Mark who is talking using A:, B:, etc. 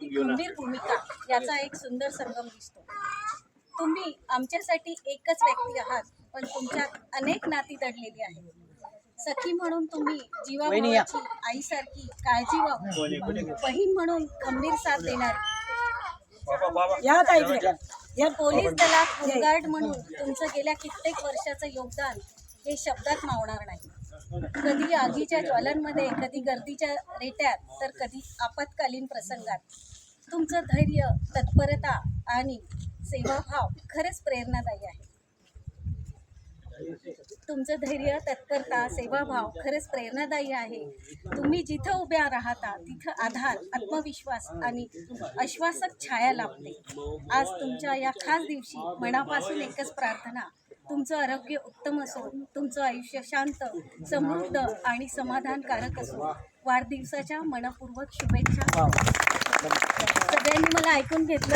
A: गंभीर भूमिका याचा एक सुंदर संगम दिसतो. तुम्ही आमच्यासाठी एकच व्यक्ती आहात पण तुमच्यात अनेक नाती दडलेली आहेत. सखी म्हणून तुम्ही जीवाभावाची आईसारखी काळजी बहीण म्हणून खंबीर साथ देणारी.
B: या
A: पोलीस दलात होमगार्ड म्हणून तुमचं गेल्या कित्येक वर्षाचं योगदान हे शब्दात मावणार नाही. कधी आगीच्या ज्वालांमध्ये कधी गर्दीच्या रेट्यात तर कधी आपत्कालीन प्रसंगात. तुमचं धैर्य तत्परता आणि सेवाभाव खरंच प्रेरणादायी आहे. तुमचं धैर्य तत्परता सेवाभाव खरंच प्रेरणादायी आहे. तुम्ही जिथं उभ्या राहता तिथं आधार आत्मविश्वास आणि आश्वासक छाया लाभते. आज तुमच्या या खास दिवशी मनापासून एकच प्रार्थना तुमचं आरोग्य उत्तम असो तुमचं आयुष्य शांत समृद्ध आणि समाधानकारक असो वाढदिवसाच्या मनपूर्वक शुभेच्छा. सगळ्यांनी मला ऐकून घेतलं.